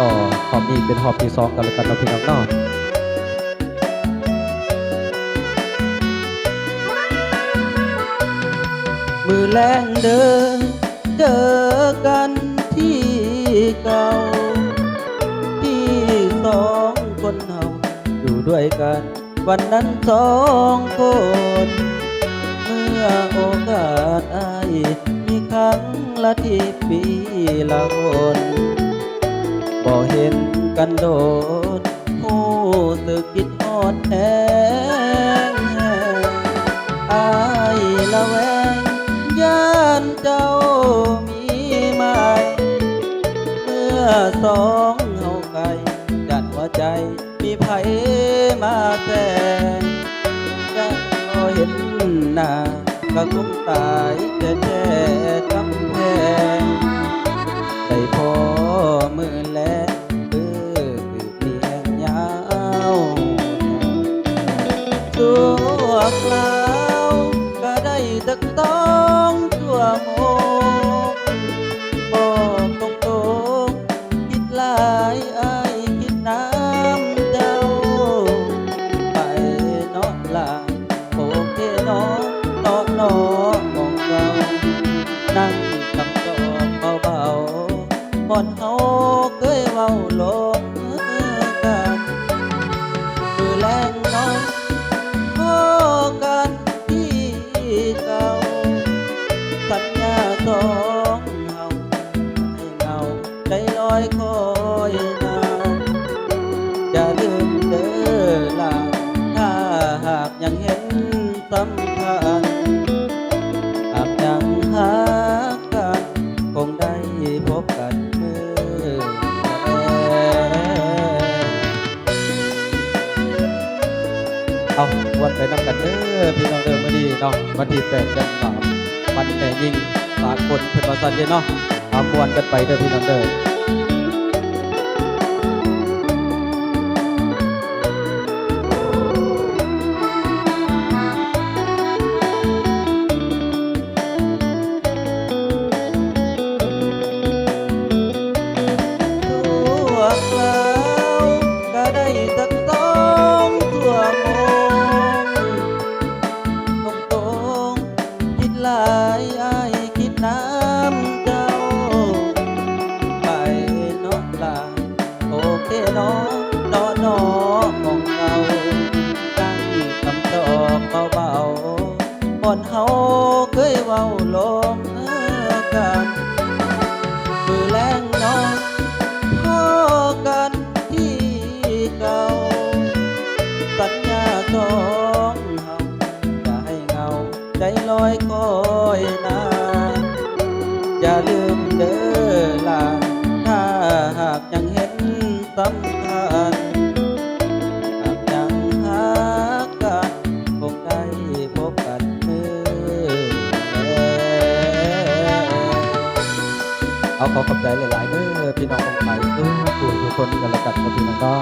ต่อหอบนี้เป็นหอบที่สองกันแล้วกันเนาพี่น้องเนาะมือแรงเดินเจอกันที่เก่า ที่สองคนเฮาอยู่ด้วยกัน วันนั้นสองคน เมื่อโอกาสอายมีครั้งละที่ปีละคน บ่เห็นกันโดนหูสึกคิดฮอดแทงอายละแวงย่านเจ้ามีไหมเมื่อสองเฮาไกลกันหัวใจมีไผมาแทงก็เห็นหน้าก็คงตายแต่แท้กำแพงได้พอมือแลคื วคราวก็ได้ตักต้องชั่วโมงบอกตรงตรงๆคิดหลายอายคิดน้ำเจ้า ไปเนาะล่ะโอเคเนาะเนาะเนาะมองเรานั่งคำตอบเบาๆบอนเฮาเคยเว้าลง อยคอยนานอย่าลืมเด้อล่ะถ้าหากยังเห็นสำคัญหากยังหากัน คงได้พบกันเมื่อเอาวันไปนำกันเด้อพี่น้องเด้อมาดีเนาะวันที่แปดเดือนสามมันแต่ยิ่งสากลเป็นภาษาเดียเนาะตามมวนกันไปเด้อพี่น้องเด้อ ทั่วคราวก็ได้สักสองทั่วโมงตรงตรงคิดหลายไอายคิดน้ำเจ้า ไปเนาะล่ะโอเคเนาะเนาะเนาะมองเราตั้งคำตอบเบาๆก่อนเฮา เอาขอขอบใจหลายๆเด้อพี่น้องคนไทยทุกคนทุกคนกันละกันครับพี่น้องก็